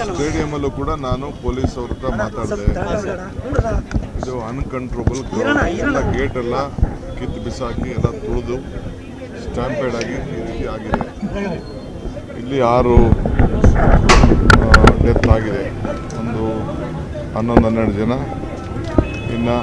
Stadium ಕೂಡ ನಾನು police ಅವ್ರ ಹತ್ರ ಮಾತಾಡಿದೆ. ಇದು ಅನ್ಕಂಟ್ರೋಬಲ್ ಎಲ್ಲ ಗೇಟ್ ಎಲ್ಲ ಕಿತ್ತು ಬಿಸಾಕಿ ಎಲ್ಲ ತುಳಿದು ಸ್ಟ್ಯಾಂಪೇಡ್ ಆಗಿ ಈ ರೀತಿ ಆಗಿದೆ. ಇಲ್ಲಿ ಆರು ಡೆತ್ ಆಗಿದೆ. ಒಂದು ಹನ್ನೊಂದು ಹನ್ನೆರಡು ಜನ ಇನ್ನು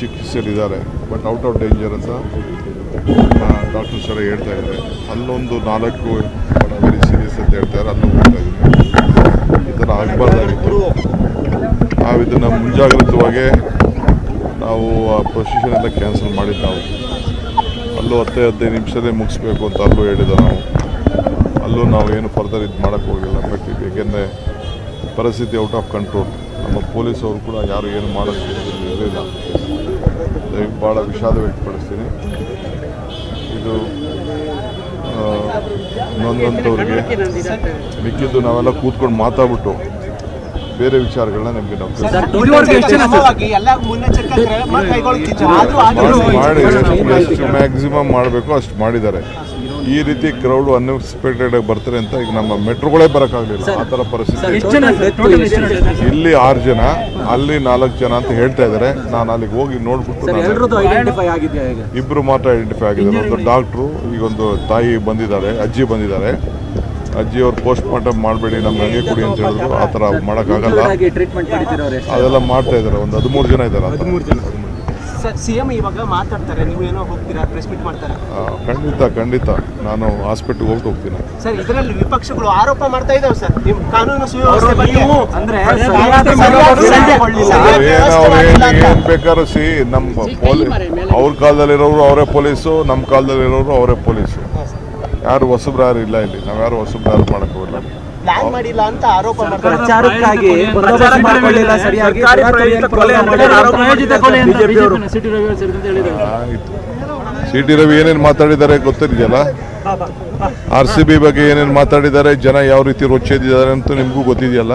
ಚಿಕಿತ್ಸೆಯಲ್ಲಿದ್ದಾರೆ. ಬಟ್ ಔಟ್ ಆಫ್ ಡೇಂಜರ್ ಅಂತ ಡಾಕ್ಟರ್ಸ್ ಎಲ್ಲ ಹೇಳ್ತಾ ಇದ್ದಾರೆ. ಅಲ್ಲೊಂದು ನಾಲ್ಕು ವೆರಿ ಸೀರಿಯಸ್ ಅಂತ ಹೇಳ್ತಾರೆ ಅಲ್ಲೂ ಹೋಗ್ತಾ ಇದ್ದಾರೆ ಥರ ಆಗಬಾರ್ದಾಗಿತ್ತು ನಾವು ಇದನ್ನು ಮುಂಜಾಗ್ರತವಾಗಿ ನಾವು ಆ ಪ್ರೊಸೆಷನ್ ಎಲ್ಲ ಕ್ಯಾನ್ಸಲ್ ಮಾಡಿದ್ದು ನಾವು. ಅಲ್ಲೂ ಹತ್ತೇ ಹದಿನೈದು ನಿಮಿಷದೇ ಮುಗಿಸ್ಬೇಕು ಅಂತ ಅಲ್ಲೂ ಹೇಳಿದ ನಾವು. ಅಲ್ಲೂ ನಾವು ಏನು ಫರ್ದರ್ ಇದು ಮಾಡೋಕ್ಕೆ ಹೋಗಿಲ್ಲ. ಬಟ್ ಏಕೆಂದರೆ ಪರಿಸ್ಥಿತಿ ಔಟ್ ಆಫ್ ಕಂಟ್ರೋಲ್ ನಮ್ಮ ಪೊಲೀಸವರು ಕೂಡ ಯಾರು ಏನು ಮಾಡೋಕ್ಕೆ ಇರಲಿಲ್ಲ ಭಾಳ ವಿಷಾದ ವ್ಯಕ್ತಪಡಿಸ್ತೀನಿ. ಇದು ನೊಂದಂಥವ್ರಿಗೆ ಮಿಕ್ಕಿದ್ದು ನಾವೆಲ್ಲ ಕೂತ್ಕೊಂಡು ಮಾತಾಡ್ಬಿಟ್ಟು ಬೇರೆ ವಿಚಾರಗಳನ್ನ ನಿಮಗೆ ನಾವು ಮಾಡಿ ಎಷ್ಟು ಮ್ಯಾಕ್ಸಿಮಮ್ ಮಾಡಬೇಕು ಅಷ್ಟು ಮಾಡಿದ್ದಾರೆ. ಈ ರೀತಿ ಕ್ರೌಡ್ ಅನ್ಎಕ್ಸ್ಪೆಕ್ಟೆಡ್ ಆಗಿ ಬರ್ತಾರೆ ಅಂತ ಈಗ ನಮ್ಮ ಮೆಟ್ರೋಗಳೇ ಬರೋಕ್ಕಾಗಲಿಲ್ಲ. ಆ ಥರ ಪರಿಸ್ಥಿತಿ ಜನ ಜನ? ಇಲ್ಲಿ ಆರು ಜನ ಅಲ್ಲಿ ನಾಲ್ಕು ಜನ ಅಂತ ಹೇಳ್ತಾ ಇದ್ದಾರೆ. ನಾನು ಅಲ್ಲಿಗೆ ಹೋಗಿ ನೋಡ್ಬಿಟ್ಟು ಸರ್ ನಾನು ಐಡೆಂಟಿಫೈ ಆಗಿದೆಯಾ ಈಗ? ಇಬ್ಬರು ಮಾತ್ರ ಐಡೆಂಟಿಫೈ ಆಗಿದ್ದಾರೆ. ಒಂದು ಡಾಕ್ಟ್ರು ಈಗ ಒಂದು ತಾಯಿ ಬಂದಿದ್ದಾರೆ ಅಜ್ಜಿ ಬಂದಿದ್ದಾರೆ. ಅಜ್ಜಿ ಅವ್ರು ಪೋಸ್ಟ್ ಮಾರ್ಟಮ್ ಮಾಡಬೇಡಿ ನಮ್ಗೆ ಹಂಗೆ ಕೊಡಿ ಅಂತ ಹೇಳಿದ್ರು. ಆ ಥರ ಮಾಡೋಕ್ಕಾಗಲ್ಲ. ಅದೆಲ್ಲ ಮಾಡ್ತಾ ಇದ್ದಾರೆ. ಒಂದು ಹದಿಮೂರು ಜನ ಇದ್ದಾರೆ ಹದಿಮೂರು ಥರ. ಸಿಎಂ ಇವಾಗ ಮಾತಾಡ್ತಾರೆ ನೀವು ಏನೋ ಹೋಗ್ತೀರಾ ಪ್ರೆಸ್ ಮೀಟ್ ಮಾಡ್ತಾರೆ? ಖಂಡಿತ ಖಂಡಿತ. ನಾನು ಹಾಸ್ಪಿಟಲ್ ಹೋಗಿ ಹೋಗ್ತೀನಿ. ಸರ್ ಇದರಲ್ಲಿ ವಿಪಕ್ಷಗಳು ಆರೋಪ ಮಾಡ್ತಾ ಇದಾವೆ ಸರ್. ನಿಮ್ ಕಾನೂನು ಸುವ್ಯವಸ್ಥೆ ಬಗ್ಗೆ. ಅಂದ್ರೆ ಏನು ಬೇಕಾದ್ರೂ ಸಿ ನಮ್ಮ ಪೊಲೀಸ್ ಅವ್ರ ಕಾಲದಲ್ಲಿರೋರು ಅವರೇ ಪೊಲೀಸು ನಮ್ಮ ಕಾಲದಲ್ಲಿರೋರು ಅವರೇ ಪೊಲೀಸು. ಯಾರು ಹೊಸಬ್ರು ಯಾರು ಇಲ್ಲ ಇಲ್ಲಿ. ನಾವು ಯಾರು ಹೊಸಬ್ರು ಯಾರು ಮಾಡಕ್ ಹೋಗಿಲ್ಲ. ಪ್ಲಾನ್ ಮಾಡಿಲ್ಲ ಅಂತ ಆರೋಪ ಪ್ರಚಾರಕ್ಕಾಗಿ ಬಂದೋಬಸ್ತ್ ಮಾಡ್ಕೊಳ್ಳಿಲ್ಲ ಸರಿಯಾಗಿ ಸಿ ಟಿ ರವಿ ಏನೇನು ಮಾತಾಡಿದ್ದಾರೆ ಗೊತ್ತಿದೆಯಲ್ಲ ಆರ್ ಸಿ ಬಿ ಬಗ್ಗೆ ಏನೇನು ಮಾತಾಡಿದ್ದಾರೆ ಜನ ಯಾವ ರೀತಿ ರೊಚ್ಚಿದ್ದಾರೆ ಅಂತ ನಿಮಗೂ ಗೊತ್ತಿದೆಯಲ್ಲ?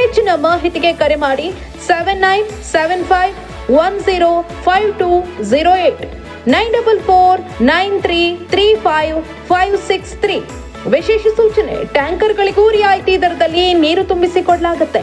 ಹೆಚ್ಚಿನ ಮಾಹಿತಿಗೆ ಕರೆ ಮಾಡಿ seven nine seven five one zero five two zero eight nine double four nine three three five five six three ವಿಶೇಷ ಸೂಚನೆ, ಟ್ಯಾಂಕರ್ಗಳಿಗೂ ರಿಯಾಯಿತಿ ದರದಲ್ಲಿ ನೀರು ತುಂಬಿಸಿಕೊಡಲಾಗುತ್ತೆ.